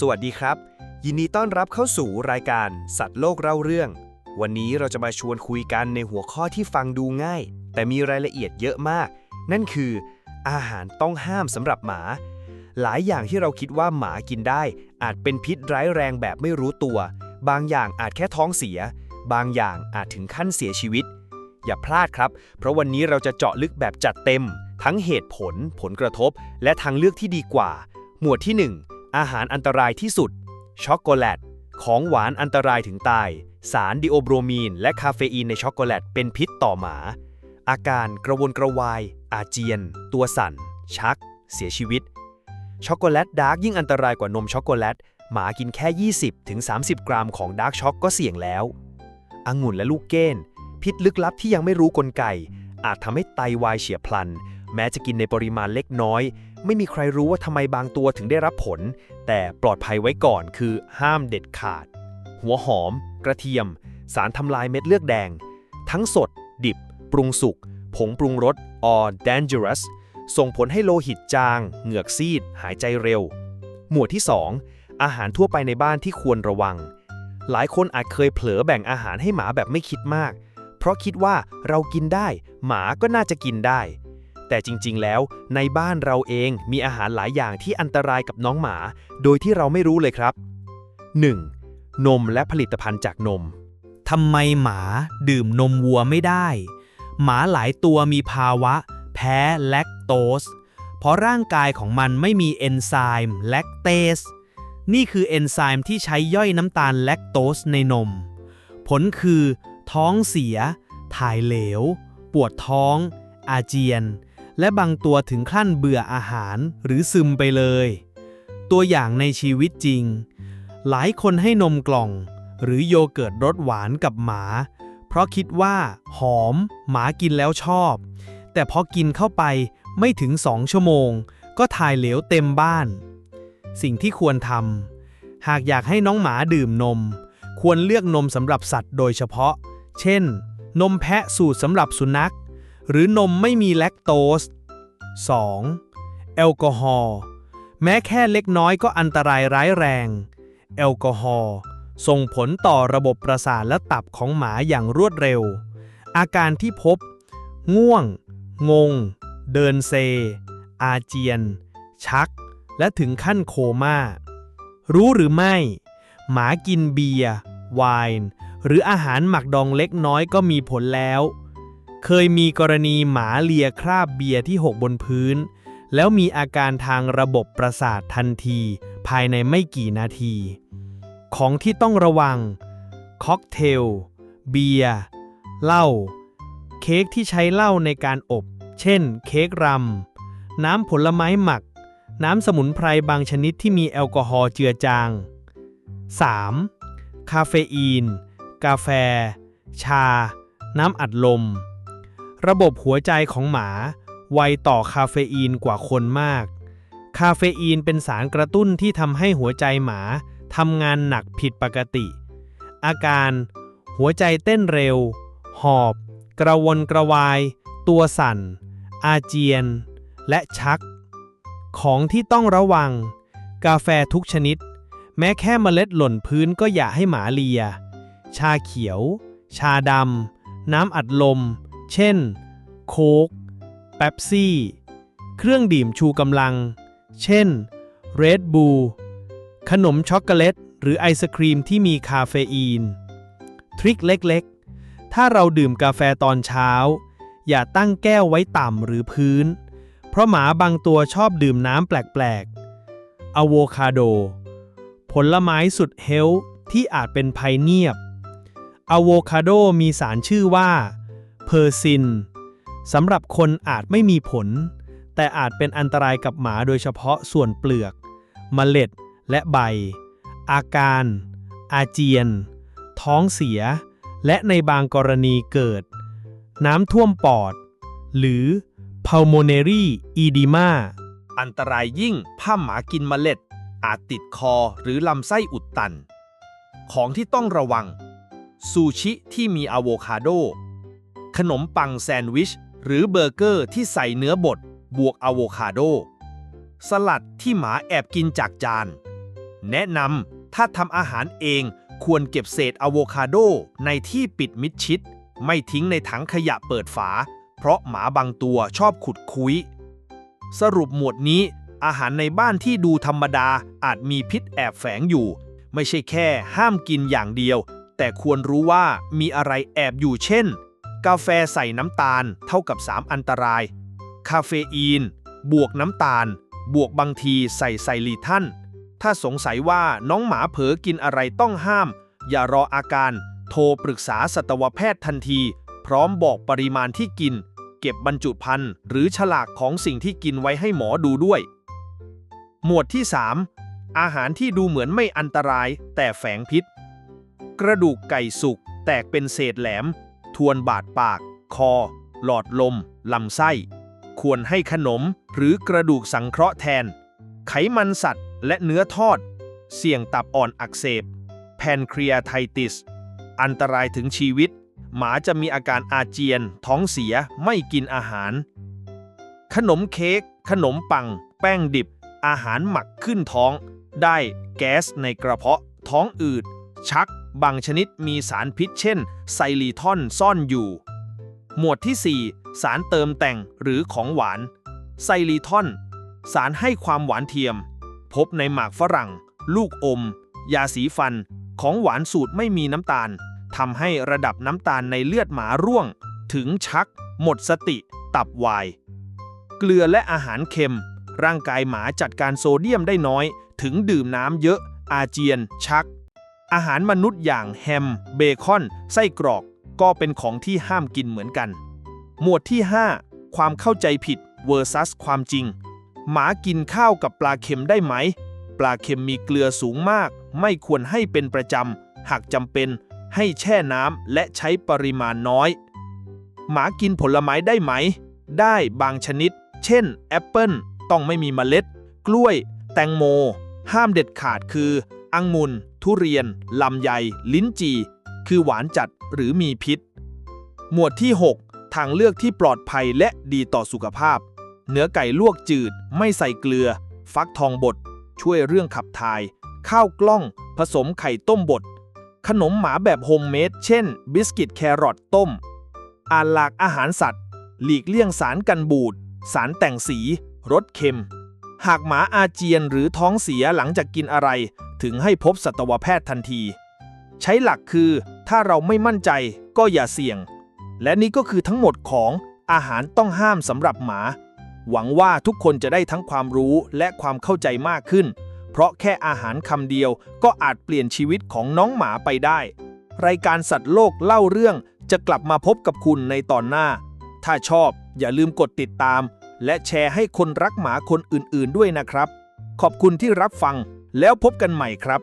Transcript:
สวัสดีครับ ยินดีต้อนรับเข้าสู่รายการ สัตว์โลกเล่าเรื่อง วันนี้เราจะมาชวนคุยกันในหัวข้อที่ฟังดูง่าย แต่มีรายละเอียดเยอะมาก นั่นคือ อาหารต้องห้ามสำหรับหมา หลายอย่างที่เราคิดว่าหมากินได้ อาจเป็นพิษร้ายแรงแบบไม่รู้ตัว บางอย่างอาจแค่ท้องเสีย บางอย่างอาจถึงขั้นเสียชีวิต อย่าพลาดครับ เพราะวันนี้เราจะเจาะลึกแบบจัดเต็ม ทั้งเหตุผล ผลกระทบ และทางเลือกที่ดีกว่า หมวดที่ 1 อาหารอันตรายที่สุด ช็อกโกแลต ของหวานอันตรายถึงตาย สารดิโอโบรมีน และคาเฟอีนในช็อกโกแลตเป็นพิษต่อหมา อาการกระวนกระวาย อาเจียน ตัวสั่น ชัก เสียชีวิต ช็อกโกแลตดาร์กยิ่งอันตรายกว่านมช็อกโกแลต หมากินแค่ 20-30 กรัมของดาร์กช็อกก็เสี่ยงแล้วองุ่นและลูกเก้น พิษลึกลับที่ยังไม่รู้กลไก อาจทำให้ไตวายเฉียบพลัน แม้จะกินในปริมาณเล็กน้อย ไม่มีใครรู้ว่าทำไมบางตัวถึงได้รับผล แต่ปลอดภัยไว้ก่อนคือห้ามเด็ดขาด หัวหอม กระเทียม สารทำลายเม็ดเลือดแดง ทั้งสด ดิบ ปรุงสุก ผงปรุงรส or dangerous ส่งผลให้โลหิตจาง เหงือกซีด หายใจเร็ว หมวดที่ 2 อาหารทั่วไปในบ้านที่ควรระวัง หลายคนอาจเคยเผลอแบ่งอาหารให้หมาแบบไม่คิดมาก เพราะคิดว่าเรากินได้ หมาก็น่าจะกินได้ แต่จริงๆ แล้ว ในบ้านเราเองมีอาหารหลายอย่างที่อันตรายกับน้องหมา โดยที่เราไม่รู้เลยครับ 1. นมและผลิตภัณฑ์จากนมทำไมหมาดื่มนมวัวไม่ได้ หมาหลายตัวมีภาวะ แพ้แลคโตส เพราะร่างกายของมันไม่มีเอนไซม์แลคเตส นี่คือเอนไซม์ที่ใช้ย่อยน้ำตาลแลคโตสในนม ผลคือ ท้องเสีย ถ่ายเหลว ปวดท้อง อาเจียน และบางตัวถึงขั้นเบื่ออาหารหรือซึมไปเลย ตัวอย่างในชีวิตจริง หลายคนให้นมกล่อง หรือโยเกิร์ตรสหวานกับหมา เพราะคิดว่าหอม หมากินแล้วชอบ แต่พอกินเข้าไปไม่ถึงสองชั่วโมง ก็ถ่ายเหลวเต็มบ้าน สิ่งที่ควรทำหากอยากให้น้องหมาดื่มนม ควรเลือกนมสำหรับสัตว์โดยเฉพาะ เช่น นมแพะสูตรสำหรับสุนัข หรือนมไม่มีแลคโตส 2. แอลกอฮอล์แม้แค่เล็กน้อยก็อันตรายร้ายแรง แอลกอฮอล์ส่งผลต่อระบบประสาทและตับของหมาอย่างรวดเร็ว อาการที่พบ ง่วง งง เดินเซ อาเจียน ชัก และถึงขั้นโคม่า รู้หรือไม่ หมากินเบียร์ ไวน์ หรืออาหารหมักดองเล็กน้อยก็มีผลแล้ว เคยมีกรณีหมาเลียคราบเบียร์ที่หกบนพื้น แล้วมีอาการทางระบบประสาททันที ภายในไม่กี่นาที ของที่ต้องระวัง ค็อกเทล เบียร์ เหล้า เค้กที่ใช้เหล้าในการอบ เช่น เค้กรัมน้ำผลไม้หมัก น้ำสมุนไพรบางชนิดที่มีแอลกอฮอล์เจือจาง 3. คาเฟอีน กาแฟ ชา น้ำอัดลม ระบบหัวใจของหมา ไวต่อคาเฟอีนกว่าคนมาก คาเฟอีนเป็นสารกระตุ้นที่ทำให้หัวใจหมาทำงานหนักผิดปกติ อาการ หัวใจเต้นเร็ว หอบ กระวนกระวาย ตัวสั่น อาเจียน และชัก ของที่ต้องระวัง กาแฟทุกชนิด แม้แค่เมล็ดหล่นพื้นก็อย่าให้หมาเลีย ชาเขียว ชาดำ น้ำอัดลม เช่น โค้กเป๊ปซี่ เครื่องดื่มชูกำลัง เช่น เรดบูล ขนมช็อกโกแลต หรือไอศครีมที่มีคาเฟอีน ทริคเล็กๆ ถ้าเราดื่มกาแฟตอนเช้า อย่าตั้งแก้วไว้ต่ำหรือพื้น เพราะหมาบางตัวชอบดื่มน้ำแปลกๆ อะโวคาโด ผลไม้สุดเฮลท์ที่อาจเป็นภัยเงียบอะโวคาโดมีสารชื่อว่า เพอร์ซินสำหรับคนอาจไม่มีผล แต่อาจเป็นอันตรายกับหมาโดยเฉพาะส่วนเปลือกเมล็ดและใบ อาการ อาเจียน ท้องเสีย และในบางกรณีเกิด น้ำท่วมปอด หรือ pulmonary edema อันตรายยิ่งถ้าหมากินเมล็ด อาจติดคอหรือลำไส้อุดตัน ของที่ต้องระวัง ซูชิที่มีอะโวคาโด ขนมปังแซนด์วิช หรือเบอร์เกอร์ที่ใส่เนื้อบด บวกอะโวคาโด สลัดที่หมาแอบกินจากจาน แนะนำถ้าทำอาหารเองควรเก็บเศษอะโวคาโดในที่ปิดมิดชิด ไม่ทิ้งในถังขยะเปิดฝา เพราะหมาบางตัวชอบขุดคุย สรุปหมวดนี้ อาหารในบ้านที่ดูธรรมดาอาจมีพิษแอบแฝงอยู่ ไม่ใช่แค่ห้ามกินอย่างเดียว แต่ควรรู้ว่ามีอะไรแอบอยู่เช่น กาแฟใส่น้ำตาลเท่ากับ 3 อันตราย คาเฟอีน บวกน้ำตาล บวกบางทีใส่ไซลีทันถ้าสงสัยว่าน้องหมาเผลอกินอะไรต้องห้าม อย่ารออาการ โทรปรึกษาสัตวแพทย์ทันที พร้อมบอกปริมาณที่กิน เก็บบรรจุภัณฑ์หรือฉลากของสิ่งที่กินไว้ให้หมอดูด้วย หมวดที่ 3 อาหารที่ดูเหมือนไม่อันตราย แต่แฝงพิษ กระดูกไก่สุกแตกเป็นเศษแหลม ทวนบาดปาก คอ หลอดลม ลำไส้ ควรให้ขนมหรือกระดูกสังเคราะห์แทน ไขมันสัตว์และเนื้อทอด เสี่ยงตับอ่อนอักเสบ แพนครียไทติส อันตรายถึงชีวิต หมาจะมีอาการอาเจียน ท้องเสียไม่กินอาหาร ขนมเค้ก ขนมปัง แป้งดิบ อาหารหมักขึ้นท้อง ได้แก๊สในกระเพาะ ท้องอืด ชัก บางชนิดมีสารพิษเช่น ไซลีทอนซ่อนอยู่ หมวดที่ 4 สารเติมแต่งหรือของหวาน ไซลีทอน สารให้ความหวานเทียม พบในหมากฝรั่ง ลูกอม ยาสีฟัน ของหวานสูตรไม่มีน้ำตาลทำให้ระดับน้ำตาลในเลือดหมาร่วง ถึงชัก หมดสติ ตับวาย เกลือและอาหารเค็ม ร่างกายหมาจัดการโซเดียมได้น้อย ถึงดื่มน้ำเยอะ อาเจียน ชัก อาหารมนุษย์อย่างแฮม เบคอน ไส้กรอก ก็เป็นของที่ห้ามกินเหมือนกัน หมวดที่ 5 ความเข้าใจผิด versus ความจริง หมากินข้าวกับปลาเค็มได้ไหม ปลาเค็มมีเกลือสูงมาก ไม่ควรให้เป็นประจำ หากจำเป็น ให้แช่น้ำและใช้ปริมาณน้อย หมากินผลไม้ได้ไหม ได้บางชนิด เช่น แอปเปิลต้องไม่มีเมล็ด กล้วย แตงโม ห้ามเด็ดขาดคือ อังมุน ทุเรียน ลำไย ลิ้นจี่คือหวานจัดหรือมีพิษ หมวดที่ 6 ทางเลือกที่ปลอดภัยและดีต่อสุขภาพ เนื้อไก่ลวกจืด ไม่ใส่เกลือ ฟักทองบด ช่วยเรื่องขับถ่าย ข้าวกล้อง ผสมไข่ต้มบด ขนมหมาแบบโฮมเมด เช่น บิสกิตแครอทต้ม อ่านหลากอาหารสัตว์ หลีกเลี่ยงสารกันบูด สารแต่งสี รสเค็ม หากหมาอาเจียนหรือท้องเสียหลังจากกินอะไร ถึงให้พบสัตวแพทย์ทันที ใช้หลักคือถ้าเราไม่มั่นใจก็อย่าเสี่ยง และนี่ก็คือทั้งหมดของอาหารต้องห้ามสำหรับหมา หวังว่าทุกคนจะได้ทั้งความรู้และความเข้าใจมากขึ้น เพราะแค่อาหารคำเดียวก็อาจเปลี่ยนชีวิตของน้องหมาไปได้ รายการสัตว์โลกเล่าเรื่องจะกลับมาพบกับคุณในตอนหน้า ถ้าชอบอย่าลืมกดติดตาม และแชร์ให้คนรักหมาคนอื่นๆด้วยนะครับ ขอบคุณที่รับฟัง แล้วพบกันใหม่ครับ